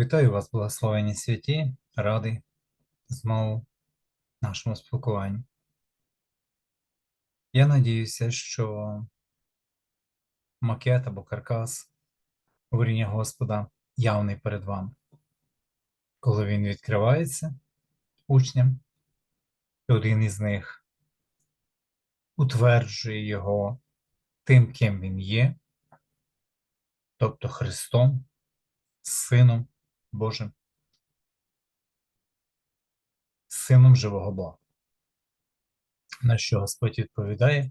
Вітаю вас, благословені святі, радий знову нашому спілкуванні. Я надіюся, що макет або каркас говоріння Господа явний перед вами. Коли він відкривається учням, і один із них утверджує його тим, ким він є, тобто Христом, Сином Божим, Сином живого Бога. На що Господь відповідає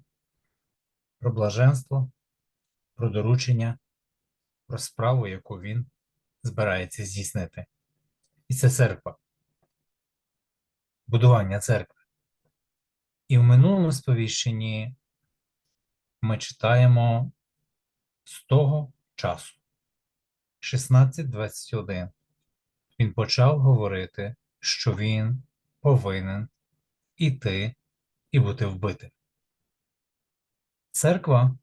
про блаженство, про доручення, про справу, яку він збирається здійснити. І це церква, будування церкви. І в минулому сповіщенні ми читаємо з того часу, 16.21. Він почав говорити, що він повинен іти і бути вбитим. Церква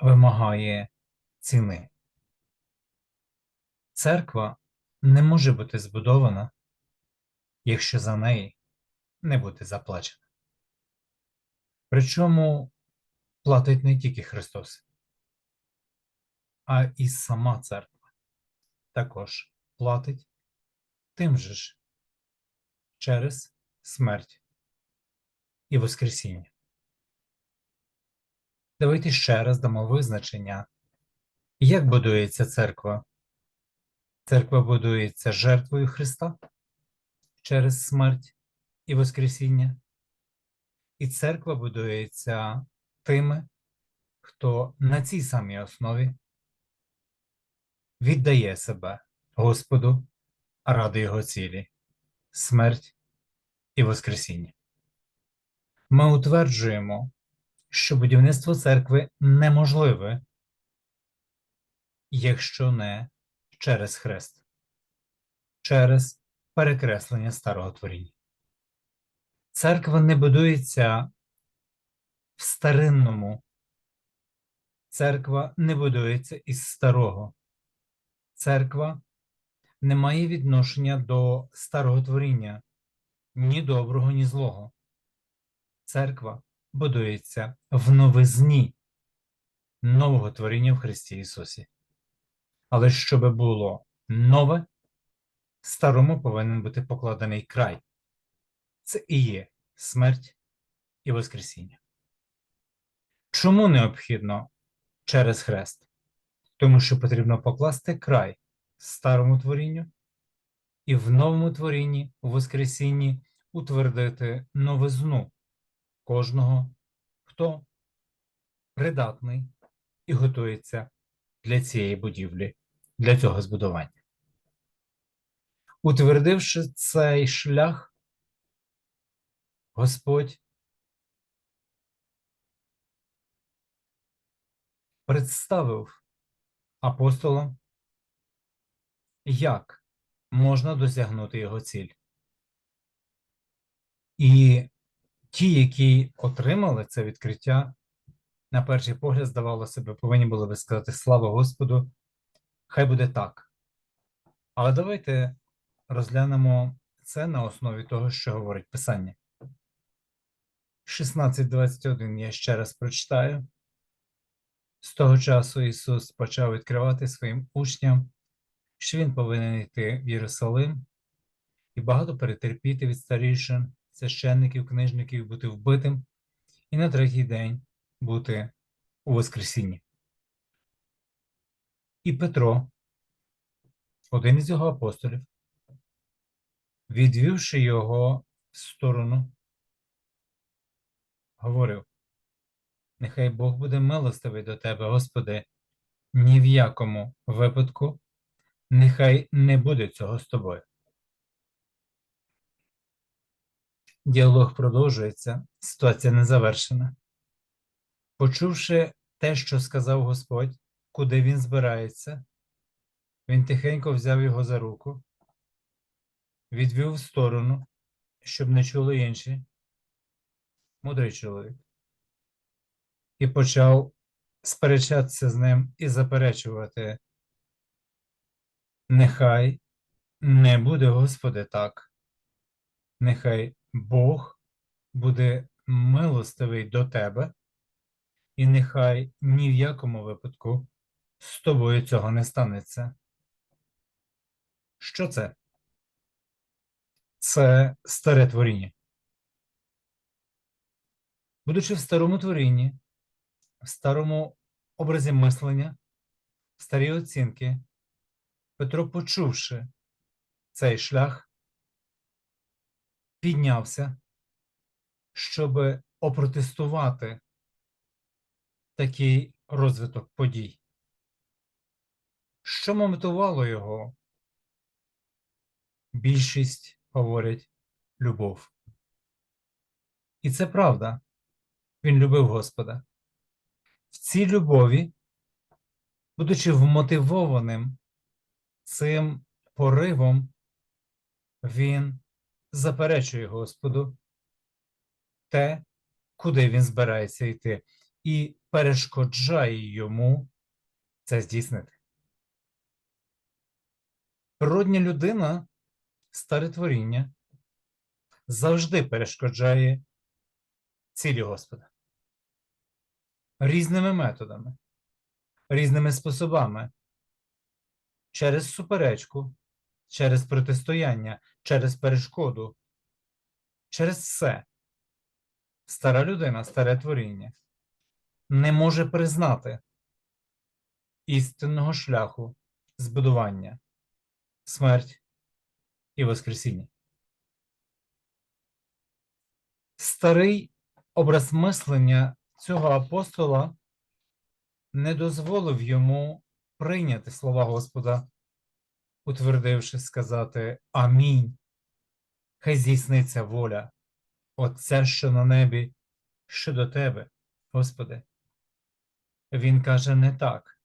вимагає ціни. Церква не може бути збудована, якщо за неї не буде заплачено. Причому платить не тільки Христос, а і сама церква також платить тим же ж через смерть і Воскресіння. Давайте ще раз дамо визначення, як будується церква. Церква будується жертвою Христа через смерть і Воскресіння, і церква будується тими, хто на цій самій основі віддає себе Господу ради Його цілі, смерть і Воскресіння. Ми утверджуємо, що будівництво церкви неможливе, якщо не через хрест, через перекреслення старого творіння. Церква не будується в старинному, церква не будується із старого. Церква не має відношення до старого творіння, ні доброго, ні злого. Церква будується в новизні нового творіння в Христі Ісусі. Але щоб було нове, старому повинен бути покладений край. Це і є смерть і Воскресіння. Чому необхідно через хрест? Тому що потрібно покласти край старому творінню і в новому творінні, у Воскресінні, утвердити новизну кожного, хто придатний і готується для цієї будівлі, для цього збудування. Утвердивши цей шлях, Господь представив апостолам, як можна досягнути його ціль. І ті, які отримали це відкриття, на перший погляд, здавало себе, повинні були би сказати слава Господу, хай буде так. Але давайте розглянемо це на основі того, що говорить Писання. 16.21 я ще раз прочитаю. З того часу Ісус почав відкривати своїм учням, що Він повинен йти в Єрусалим і багато перетерпіти від старішин, священників, книжників, бути вбитим, і на третій день бути у Воскресінні. І Петро, один із його апостолів, відвівши його в сторону, говорив: Нехай Бог буде милостивий до тебе, Господи, ні в якому випадку, нехай не буде цього з тобою. Діалог продовжується, ситуація не завершена. Почувши те, що сказав Господь, куди він збирається, він тихенько взяв його за руку, відвів в сторону, щоб не чули інші, мудрий чоловік, і почав сперечатися з ним і заперечувати. Нехай не буде, Господи, так. Нехай Бог буде милостивий до тебе, і нехай ні в якому випадку з тобою цього не станеться. Що це? Це старе творіння. Будучи в старому творінні, в старому образі мислення, в старій оцінки, Петро, почувши цей шлях, піднявся, щоб опротестувати такий розвиток подій. Що мотивувало його? Більшість говорять любов. І це правда. Він любив Господа. В цій любові, будучи вмотивованим цим поривом, він заперечує Господу те, куди він збирається йти, і перешкоджає йому це здійснити. Природня людина, старе творіння, завжди перешкоджає цілі Господа різними методами, різними способами, через суперечку, через протистояння, через перешкоду, через все. Стара людина, старе творіння не може признати істинного шляху збудування, смерть і Воскресіння. Старий образ мислення цього апостола не дозволив йому прийняти слова Господа, утвердивши сказати Амінь. Хай здійсниться воля, Отця, що на небі, що до тебе, Господи. Він каже не так.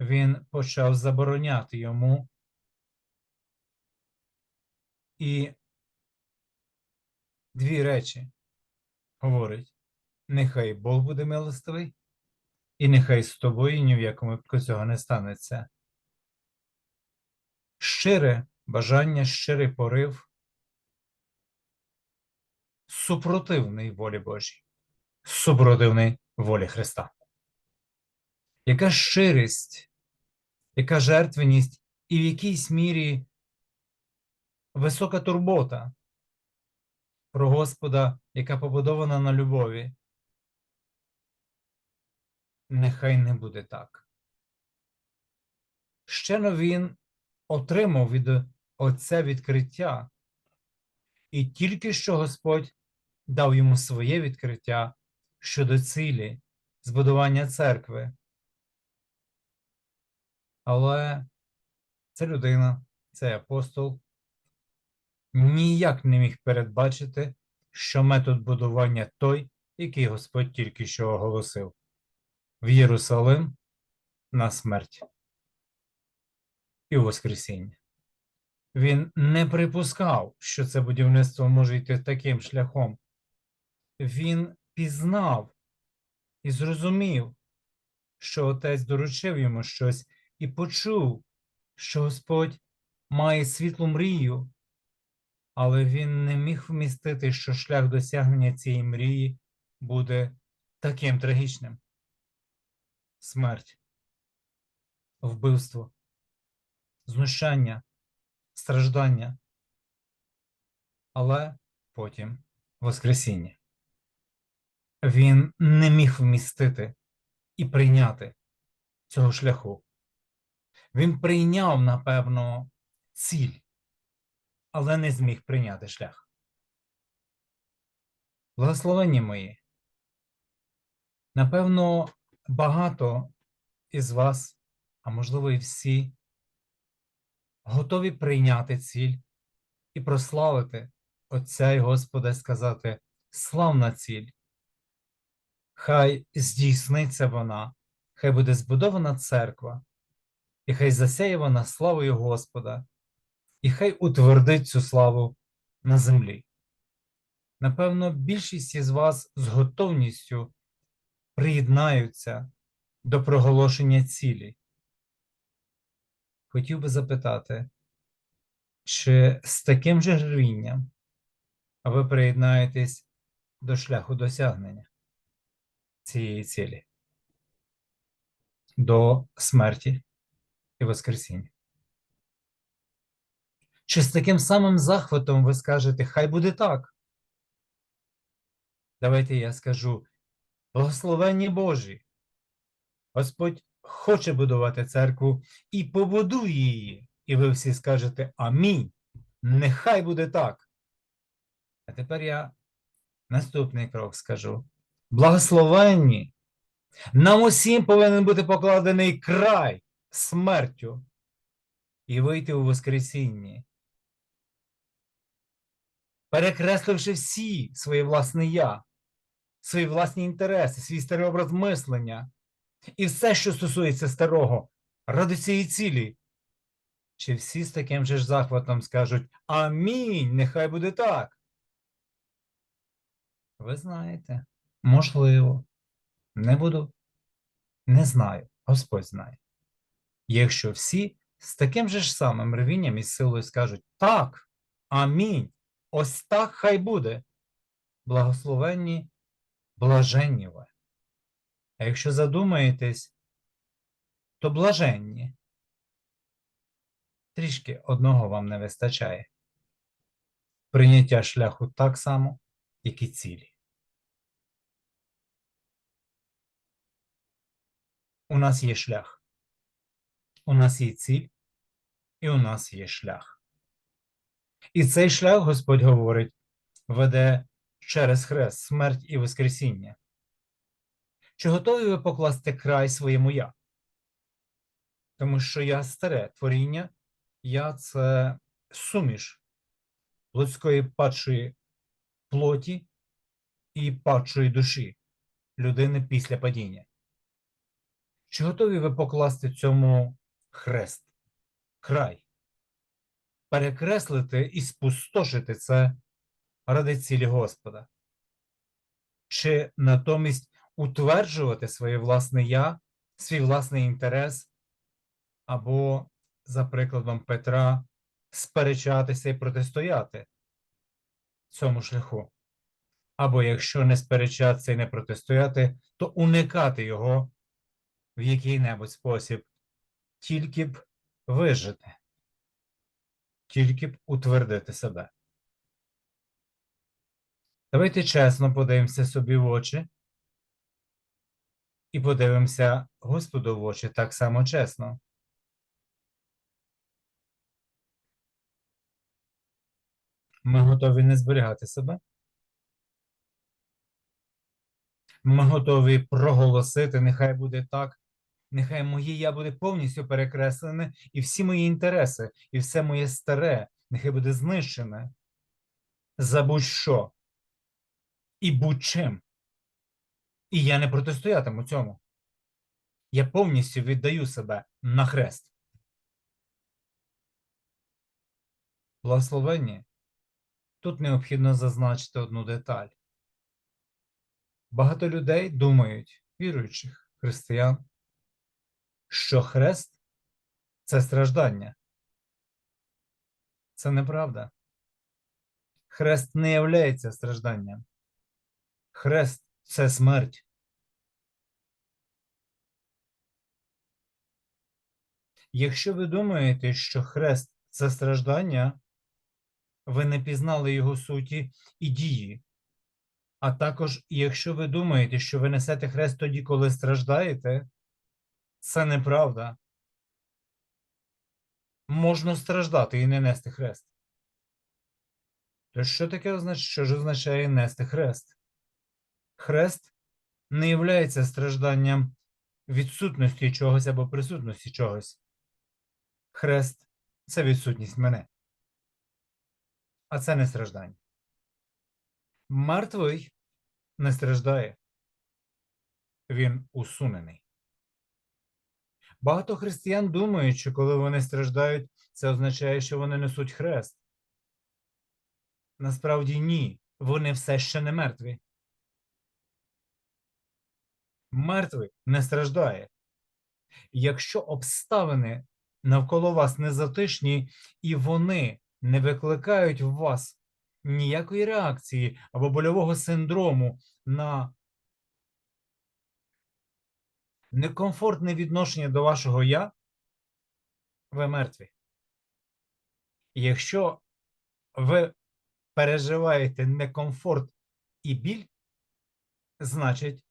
Він почав забороняти йому і дві речі говорить: нехай Бог буде милостивий, і нехай з тобою ні в якому випадку цього не станеться. Щире бажання, щирий порив, супротивний волі Божій, супротивний волі Христа. Яка щирість, яка жертвеність і в якійсь мірі висока турбота про Господа, яка побудована на любові. Нехай не буде так. Щено він отримав від Отця відкриття, і тільки що Господь дав йому своє відкриття щодо цілі збудування церкви. Але це людина, цей апостол ніяк не міг передбачити, що метод будування той, який Господь тільки що оголосив в Єрусалим на смерть і Воскресіння. Він не припускав, що це будівництво може йти таким шляхом. Він пізнав і зрозумів, що отець доручив йому щось, і почув, що Господь має світлу мрію, але він не міг вмістити, що шлях досягнення цієї мрії буде таким трагічним: смерть, вбивство, знущання, страждання, але потім Воскресіння. Він не міг вмістити і прийняти цього шляху. Він прийняв, напевно, ціль, але не зміг прийняти шлях. Благословені мої. Напевно, багато із вас, а можливо, і всі, готові прийняти ціль і прославити Отця і Господа і сказати славна ціль. Хай здійсниться вона, хай буде збудована церква, і хай засяє вона славою Господа, і хай утвердить цю славу на землі. Напевно, більшість із вас з готовністю приєднаються до проголошення цілі. хотів би запитати, чи з таким же рвінням ви приєднаєтесь до шляху досягнення цієї цілі, до смерті і Воскресіння? Чи з таким самим захватом ви скажете, хай буде так? Давайте я скажу, благословенні Божі. Господь хоче будувати церкву і побудує її. І ви всі скажете Амінь. Нехай буде так. А тепер я наступний крок скажу. Благословенні. Нам усім повинен бути покладений край смертю і вийти у Воскресінні. Перекресливши всі свої власне я, свої власні інтереси, свій старий образ мислення і все, що стосується старого, ради цієї цілі. Чи всі з таким же ж захватом скажуть Амінь, нехай буде так. Ви знаєте, можливо, не буду, не знаю, Господь знає. Якщо всі з таким же ж самим рвінням і силою скажуть так, амінь, ось так хай буде. Благословенні, блаженні ви. А якщо задумаєтесь, то блаженні. Трішки одного вам не вистачає. Прийняття шляху так само, як і цілі. У нас є шлях. У нас є ціль, і у нас є шлях. І цей шлях, Господь говорить, веде через хрест, смерть і Воскресіння. Чи готові ви покласти край своєму я? Тому що я старе творіння, я це суміш людської падшої плоті і падшої душі людини після падіння. Чи готові ви покласти цьому хрест, край, перекреслити і спустошити це ради цілі Господа? Чи натомість утверджувати своє власне я, свій власний інтерес, або, за прикладом Петра, сперечатися і протистояти цьому шляху? Або якщо не сперечатися і не протистояти, то уникати його в який-небудь спосіб, тільки б вижити, тільки б утвердити себе. Давайте чесно подивимося собі в очі і подивимося Господу в очі так само чесно. Ми готові не зберігати себе. Ми готові проголосити, нехай буде так, нехай моє я буде повністю перекреслене, і всі мої інтереси, і все моє старе, нехай буде знищене за будь-що і будь-чим. І я не протистоятиму цьому. Я повністю віддаю себе на хрест. Благословенні. Тут необхідно зазначити одну деталь. Багато людей думають, віруючих християн, що хрест це страждання. Це неправда. Хрест не являється стражданням. Хрест це смерть. Якщо ви думаєте, що хрест це страждання, ви не пізнали його суті і дії. А також, якщо ви думаєте, що ви несете хрест тоді, коли страждаєте, це неправда. Можна страждати і не нести хрест. То що таке означає, що ж означає нести хрест? Хрест не являється стражданням відсутності чогось або присутності чогось. Хрест це відсутність мене. А це не страждання. Мертвий не страждає. Він усунений. Багато християн думають, що коли вони страждають, це означає, що вони несуть хрест. Насправді ні, вони все ще не мертві. Мертвий не страждає. Якщо обставини навколо вас не затишні, і вони не викликають в вас ніякої реакції або больового синдрому на некомфортне відношення до вашого я, ви мертві. Якщо ви переживаєте некомфорт і біль, значить,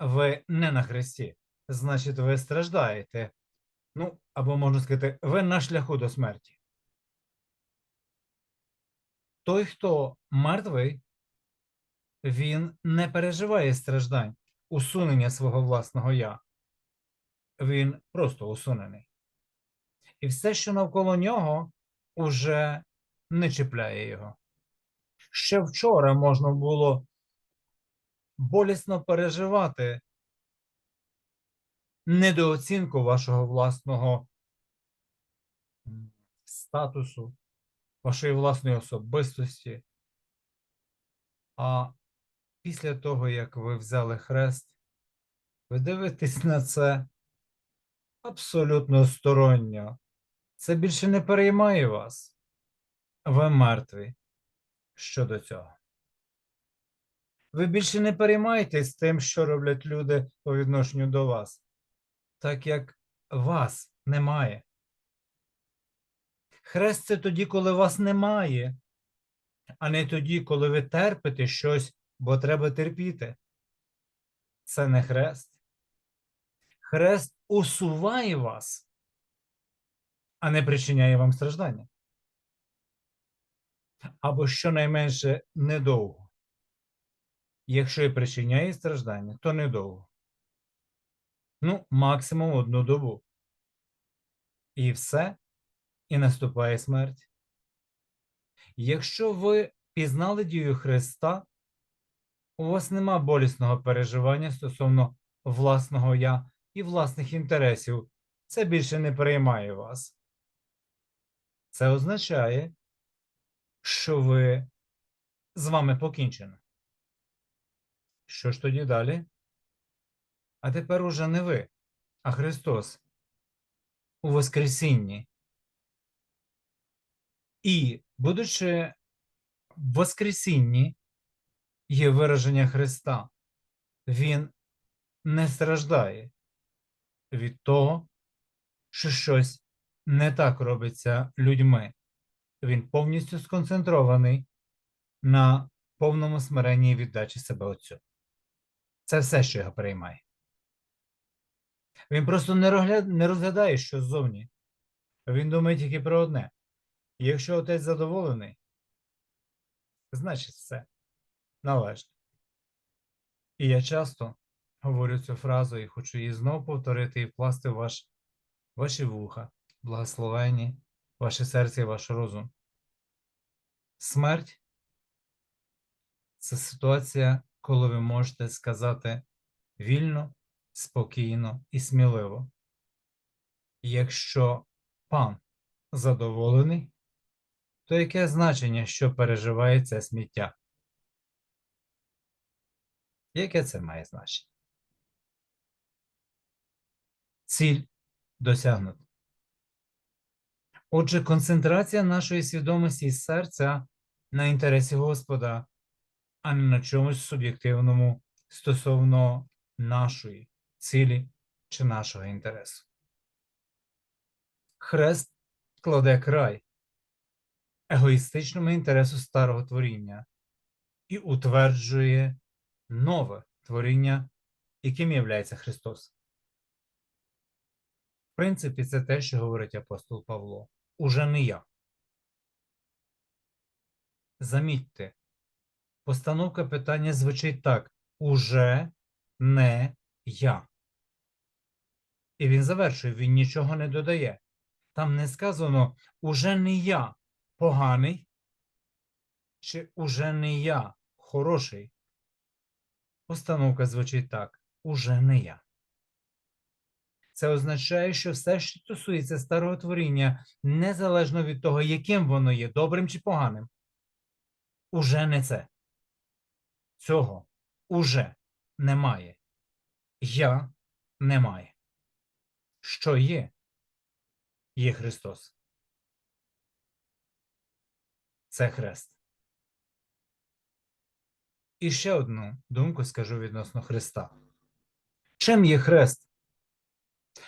ви не на хресті, значить, ви страждаєте. Ну, або можна сказати, ви на шляху до смерті. Той, хто мертвий, він не переживає страждань, усунення свого власного я. Він просто усунений. І все, що навколо нього, уже не чіпляє його. Ще вчора можна було болісно переживати недооцінку вашого власного статусу, вашої власної особистості. А після того, як ви взяли хрест, ви дивитесь на це абсолютно сторонньо. Це більше не переймає вас. Ви мертві щодо цього. Ви більше не переймаєтесь тим, що роблять люди по відношенню до вас, так як вас немає. Хрест це тоді, коли вас немає, а не тоді, коли ви терпите щось, бо треба терпіти. Це не хрест. Хрест усуває вас, а не причиняє вам страждання. Або щонайменше недовго. Якщо і причиняє страждання, то недовго. Ну, максимум одну добу. І все, і наступає смерть. Якщо ви пізнали дію Христа, у вас нема болісного переживання стосовно власного я і власних інтересів. Це більше не переймає вас. Це означає, що ви з вами покінчено. Що ж тоді далі? А тепер уже не ви, а Христос у Воскресінні. І, будучи в Воскресінні, є вираження Христа, Він не страждає від того, що щось не так робиться людьми. Він повністю сконцентрований на повному смиренні і віддачі себе Отцю. Це все, що його переймає. Він просто не розглядає, що ззовні. Він думає тільки про одне. Якщо отець задоволений, значить все належно. І я часто говорю цю фразу і хочу її знову повторити і вкласти в ваш, ваші вуха, благословені, ваше серце і ваш розум. Смерть це ситуація, коли ви можете сказати вільно, спокійно і сміливо. Якщо пан задоволений, то яке значення, що переживає це сміття? Яке це має значення? Ціль досягнута. Отже, концентрація нашої свідомості і серця на інтересі Господа, а не на чомусь суб'єктивному стосовно нашої цілі чи нашого інтересу. Хрест кладе край егоїстичному інтересу старого творіння і утверджує нове творіння, яким є Христос. В принципі, це те, що говорить апостол Павло. Уже не я. Замітьте, постановка питання звучить так: уже не я. І він завершує, він нічого не додає. Там не сказано уже не я поганий, чи уже не я хороший. Постановка звучить так: уже не я. Це означає, що все, що стосується старого творіння, незалежно від того, яким воно є, добрим чи поганим, уже не це. Цього уже немає. Я немає. Що є? є Христос. Це хрест. І ще одну думку скажу відносно Христа. Чим є хрест?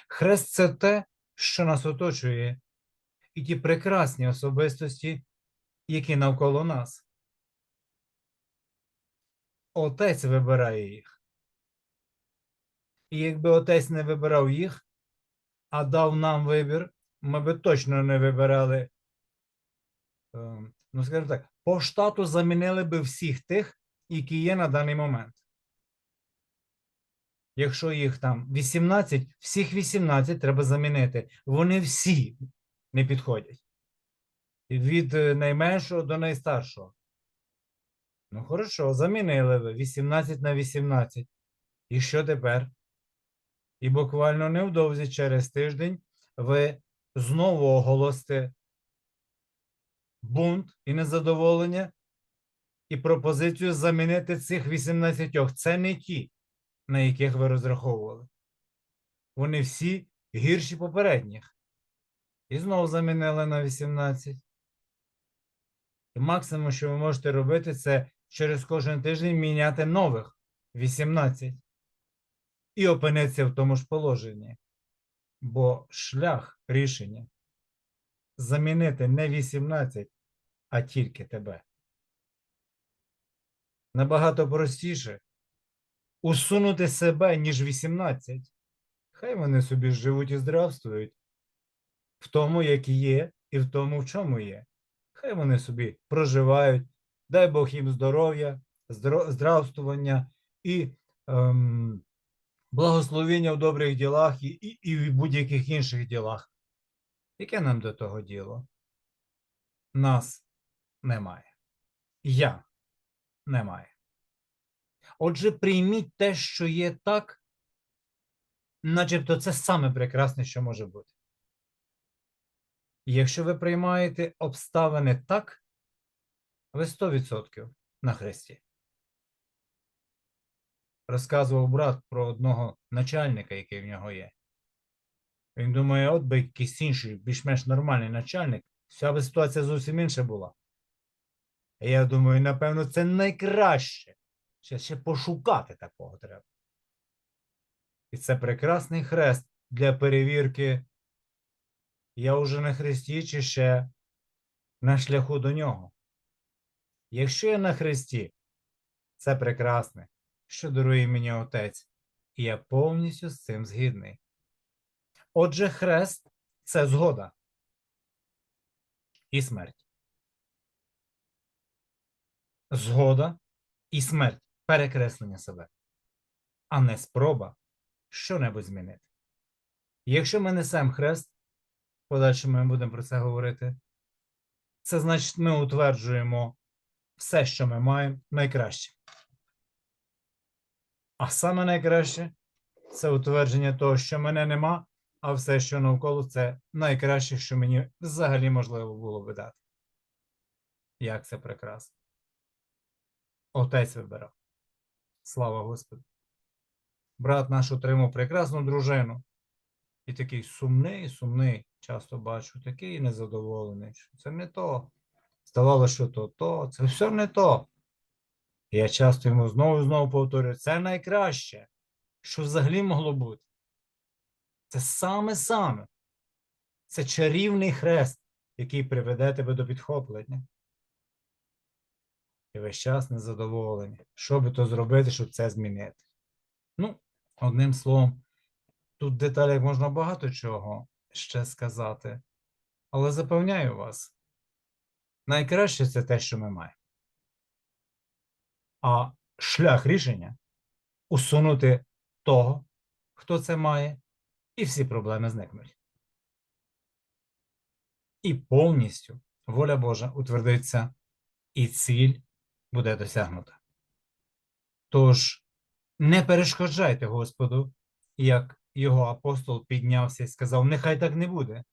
Хрест це те, що нас оточує, і ті прекрасні особистості, які навколо нас. Отець вибирає їх. І якби отець не вибирав їх, а дав нам вибір, ми би точно не вибирали. ем, Ну, скажімо так, по штату замінили би всіх тих, які є на даний момент. Якщо їх там 18, всіх 18 треба замінити. Вони всі не підходять. Від е, найменшого до найстаршого. Ну, хорошо, замінили ви 18 на 18. І що тепер? І буквально невдовзі через тиждень ви знову оголосите бунт і незадоволення, і пропозицію замінити цих 18. Це не ті, на яких ви розраховували. Вони всі гірші попередніх. І знову замінили на 18. І максимум, що ви можете робити, це через кожен тиждень міняти нових 18. І опинитися в тому ж положенні. Бо шлях рішення замінити не 18, а тільки тебе. Набагато простіше усунути себе, ніж 18. Хай вони собі живуть і здравствують в тому, як є, і в тому, в чому є. Хай вони собі проживають, дай Бог їм здоров'я, здравствування і ем, благословення в добрих ділах і, і, в будь-яких інших ділах. Яке нам до того діло? Нас немає. Я немає. Отже, прийміть те, що є так, начебто це саме прекрасне, що може бути. Якщо ви приймаєте обставини так, ви 100% на хресті. Розказував брат про одного начальника, який в нього є. Він думає, от би якийсь інший, більш-менш нормальний начальник, вся би ситуація зовсім інша була. А я думаю, напевно, це найкраще. Ще, ще пошукати такого треба. І це прекрасний хрест для перевірки. Я вже на хресті чи ще на шляху до нього. Якщо я на хресті, це прекрасне, що дарує мені Отець, і я повністю з цим згідний. Отже, хрест це згода і смерть. Згода і смерть перекреслення себе, а не спроба що-небудь змінити. Якщо ми несемо хрест, в подальшому ми будемо про це говорити, це значить, ми утверджуємо все, що ми маємо, найкраще. А саме найкраще це утвердження того, що мене нема, а все, що навколо, це найкраще, що мені взагалі можливо було би дати. Як це прекрасно. Отець вибирав. Слава Господу. Брат наш отримав прекрасну дружину. І такий сумний, сумний, часто бачу, такий незадоволений. що Це не то. Здавалося, що то, то, це все не то. І я часто йому знову і знову повторюю, це найкраще, що взагалі могло бути. Це саме-саме. Це чарівний хрест, який приведе тебе до підхоплення. І весь час незадоволені. Що би то зробити, щоб це змінити? Ну, одним словом, тут в деталях можна багато чого ще сказати. Але запевняю вас, найкраще це те, що ми маємо. А шлях рішення усунути того, хто це має, і всі проблеми зникнуть. І повністю воля Божа утвердиться, і ціль буде досягнута. Тож не перешкоджайте Господу, як його апостол піднявся і сказав: Нехай так не буде.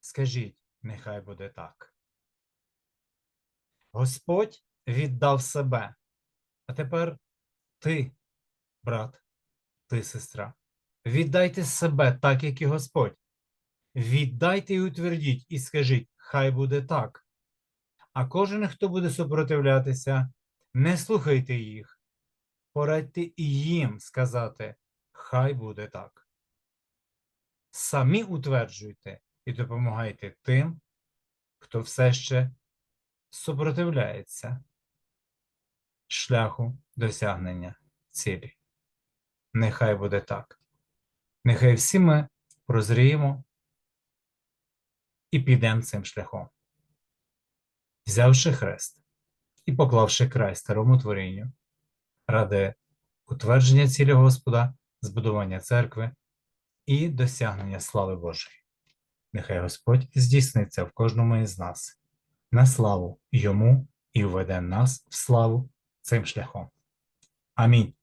Скажіть, нехай буде так. Господь віддав себе. А тепер ти, брат, ти, сестра, віддайте себе так, як і Господь. Віддайте і утвердіть, і скажіть, хай буде так. А кожен, хто буде супротивлятися, не слухайте їх. Порадьте і їм сказати, хай буде так. Самі утверджуйте і допомагайте тим, хто все ще супротивляється шляху досягнення цілі. Нехай буде так. Нехай всі ми прозріємо і підемо цим шляхом, взявши хрест і поклавши край старому творінню ради утвердження цілі Господа, збудування церкви і досягнення слави Божої. Нехай Господь здійсниться в кожному із нас на славу йому і введе нас в славу цим шляхом. Амінь.